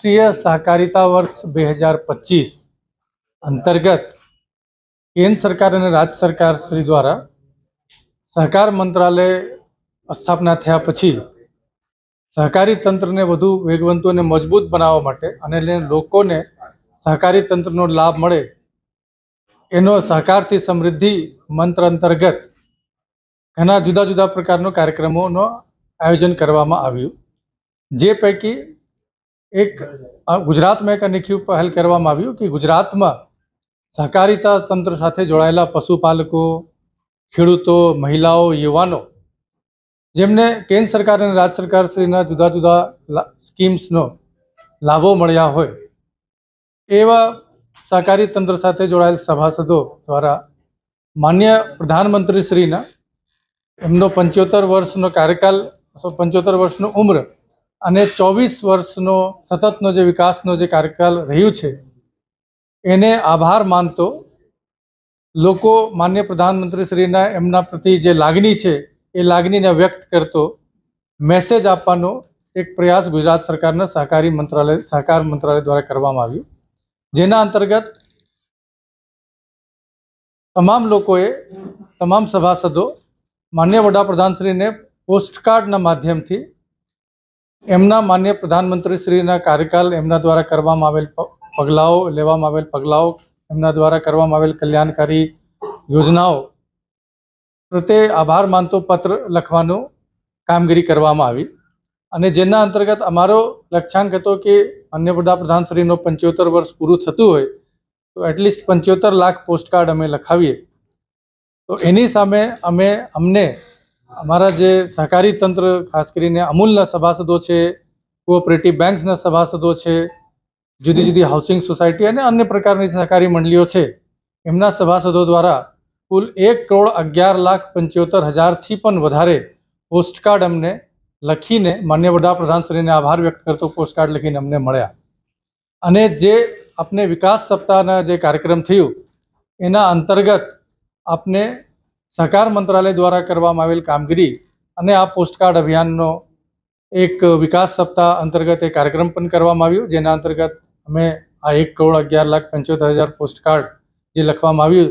રાષ્ટ્રીય સહકારિતા વર્ષ બે હજાર પચીસ અંતર્ગત કેન્દ્ર સરકાર અને રાજ્ય સરકાર શ્રી દ્વારા સહકાર મંત્રાલય સ્થાપના થયા પછી સહકારી તંત્રને વધુ વેગવંતુ અને મજબૂત બનાવવા માટે અને લોકોને સહકારી તંત્રનો લાભ મળે એનો સહકારથી સમૃદ્ધિ મંત્ર અંતર્ગત ઘણા જુદા જુદા પ્રકારના કાર્યક્રમોનો આયોજન કરવામાં આવ્યું. જે પૈકી એક ગુજરાતમાં એક અનોખી પહેલ કરવામાં આવ્યું કે ગુજરાતમાં સહકારિતા તંત્ર સાથે જોડાયેલા પશુપાલકો, ખેડૂતો, મહિલાઓ, યુવાનો, જેમને કેન્દ્ર સરકાર અને રાજ્ય સરકાર શ્રીના જુદા જુદા સ્કીમ્સનો લાભો મળ્યા હોય, એવા સહકારી તંત્ર સાથે જોડાયેલ સભાસદો દ્વારા માન્ય પ્રધાનમંત્રી શ્રીના એમનો પંચોતેર વર્ષનો કાર્યકાલ પંચોતેર વર્ષનો ઉંમર અને ચોવીસ વર્ષનો સતતનો જે વિકાસનો જે કાર્યકાલ રહ્યું છે, એને આભાર માનતો લોકો માન્ય પ્રધાનમંત્રી શ્રીના એમના પ્રતિ જે લાગણી છે, એ લાગણીને વ્યક્ત કરતો મેસેજ આપવાનો એક પ્રયાસ ગુજરાત સરકારના સહકારી મંત્રાલય, સહકાર મંત્રાલય દ્વારા કરવામાં આવ્યું. જેના અંતર્ગત તમામ લોકોએ, તમામ સભાસદો, માન્ય વડાપ્રધાનશ્રીને પોસ્ટકાર્ડના માધ્યમથી એમના માન્ય પ્રધાનમંત્રીશ્રીના કાર્યકાલ એમના દ્વારા કરવામાં આવેલ પગલાઓ લેવામાં આવેલ પગલાઓ, એમના દ્વારા કરવામાં આવેલ કલ્યાણકારી યોજનાઓ પ્રત્યે આભાર માનતો પત્ર લખવાનું કામગીરી કરવામાં આવી. અને જેના અંતર્ગત અમારો લક્ષ્યાંક હતો કે માન્ય વડાપ્રધાનશ્રીનો પંચોતેર વર્ષ પૂરું થતું હોય, તો એટલીસ્ટ પંચોતેર લાખ પોસ્ટકાર્ડ અમે લખાવીએ. તો એની સામે અમે, અમને અમારા જે સહકારી તંત્ર, ખાસ કરીને અમૂલના સભાસદો છે કોઓપરેટિવ બેંક્સના સભાસદો છે, જુદી જુદી હાઉસિંગ સોસાયટી અને અન્ય પ્રકારની સહકારી મંડળીઓ છે, એમના સભાસદો દ્વારા કુલ એક કરોડ અગિયાર લાખ પંચોતેર હજારથી પણ વધારે પોસ્ટકાર્ડ અમને લખીને માન્ય વડાપ્રધાનશ્રીને આભાર વ્યક્ત કરતો પોસ્ટકાર્ડ લખીને અમને મળ્યા. અને જે આપને વિકાસ સપ્તાહના જે કાર્યક્રમ થયું, એના અંતર્ગત આપને સહકાર મંત્રાલય દ્વારા કરવામાં આવેલ કામગીરી અને આ પોસ્ટકાર્ડ અભિયાનનો એક વિકાસ સપ્તાહ અંતર્ગત એ કાર્યક્રમ પણ કરવામાં આવ્યું, જેના અંતર્ગત અમે આ એક કરોડ અગિયાર લાખ પંચોતેર હજાર પોસ્ટકાર્ડ જે લખવામાં આવ્યું,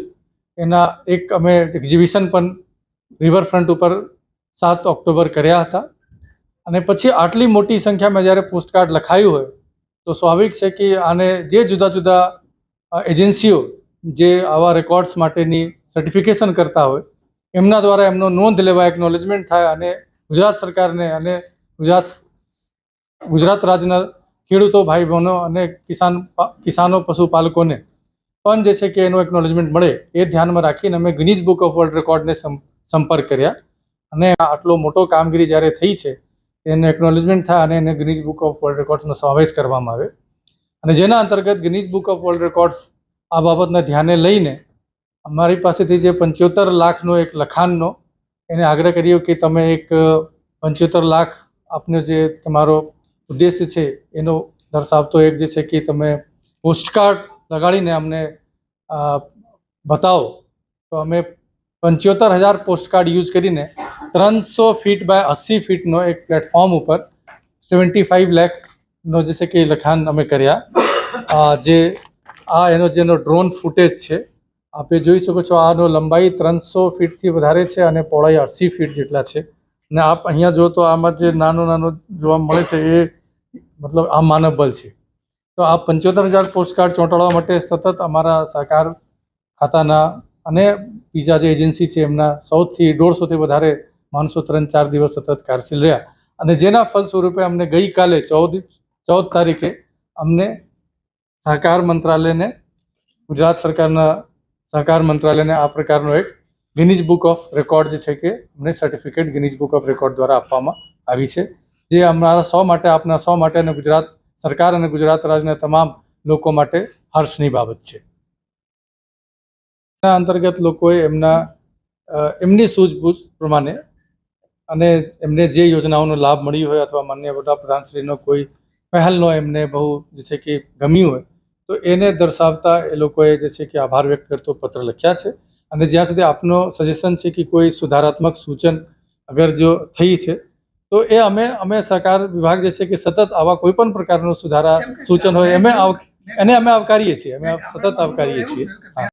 એના એક અમે એક્ઝિબિશન પણ રિવરફ્રન્ટ ઉપર સાત ઓક્ટોબર કર્યા હતા. અને પછી આટલી મોટી સંખ્યામાં જ્યારે પોસ્ટકાર્ડ લખાયું હોય, તો સ્વાભાવિક છે કે આને જે જુદા જુદા એજન્સીઓ જે આવા રેકોર્ડ્સ માટેની સર્ટિફિકેશન કરતા હોય, એમના દ્વારા એમનો નોંધ લેવા એકનોલેજમેન્ટ થાય અને ગુજરાત સરકારને અને ગુજરાત ગુજરાત રાજ્યના ખેડૂતો ભાઈ બહેનો અને કિસાન કિસાનો પશુપાલકોને પણ જે છે કે એનો એકનોલેજમેન્ટ મળે, એ ધ્યાનમાં રાખીને અમે ગિનીઝ બુક ઓફ વર્લ્ડ રેકોર્ડને સંપર્ક કર્યા. અને આટલો મોટો કામગીરી જ્યારે થઈ છે, એનો એકનોલેજમેન્ટ થાય અને એને ગિનીઝ બુક ઓફ વર્લ્ડ રેકોર્ડ્સનો સમાવેશ કરવામાં આવે. અને જેના અંતર્ગત Guinness book of world records આ બાબતને ધ્યાને લઈને અમારી પાસેથી જે પંચોતેર લાખનો એક લખાણનો, એને આગ્રહ કર્યો કે તમે એક પંચોતેર લાખ આપનો જે તમારો ઉદ્દેશ્ય છે, એનો દર્શાવતો એક જે છે કે તમે પોસ્ટકાર્ડ લગાડીને અમને બતાવો. તો અમે પંચોતેર હજાર પોસ્ટકાર્ડ યુઝ કરીને ત્રણસો ફીટ બાય અસી ફીટનો એક પ્લેટફોર્મ ઉપર સેવન્ટી ફાઇવ લેખનો જે છે કે લખાણ અમે કર્યા. જે આ એનો જેનો ડ્રોન ફૂટેજ છે આપે જોઈ શકો છો, આનો લંબાઈ ત્રણસો ફીટથી વધારે છે અને પહોળાઈ અસી ફીટ જેટલા છે. ને આપ અહીંયા જો તો આમાં જે નાનો નાનો જોવા મળે છે, એ મતલબ આ માનવ બલ છે. તો આ પંચોતેર હજાર પોસ્ટકાર્ડ ચોંટાડવા માટે સતત અમારા સહકાર ખાતાના અને બીજા જે એજન્સી છે, એમના સૌથી દોઢસોથી વધારે માણસો ત્રણ ચાર દિવસ સતત કાર્યશીલ રહ્યા. અને જેના ફલસ્વરૂપે અમને ગઈકાલે ચૌદ ચૌદ તારીખે અમને સહકાર મંત્રાલયને ગુજરાત સરકારના સહકાર મંત્રાલયને આ પ્રકારનો એક ગિનીજ બુક ઓફ રેકોર્ડ જે છે કે અમને certificate Guinness book of record દ્વારા આપવામાં આવી છે. જે અમારા સૌ માટે, આપના સૌ માટે અને ગુજરાત સરકાર અને ગુજરાત રાજ્યના તમામ લોકો માટે હર્ષની બાબત છે. એના અંતર્ગત લોકોએ એમના એમની સૂઝબૂઝ પ્રમાણે અને એમને જે યોજનાઓનો લાભ મળ્યો હોય અથવા માન્ય વડાપ્રધાનશ્રીનો કોઈ પહેલનો એમને બહુ જે છે કે ગમ્યું હોય તો એને દર્શાવતા એ લોકોએ જે છે કે આભાર વ્યક્ત કરતો પત્ર લખ્યા છે. અને જ્યાં સુધી આપનો સજેશન છે કે કોઈ સુધારાત્મક સૂચન અગર જો થઈ છે તો એ અમે અમે સહકાર વિભાગ જે છે કે સતત આવા કોઈ પણ પ્રકારનું સુધારા સૂચન હોય અમે આવ એને અમે આવકારીએ છીએ અમે સતત આવકારીએ છીએ. હા.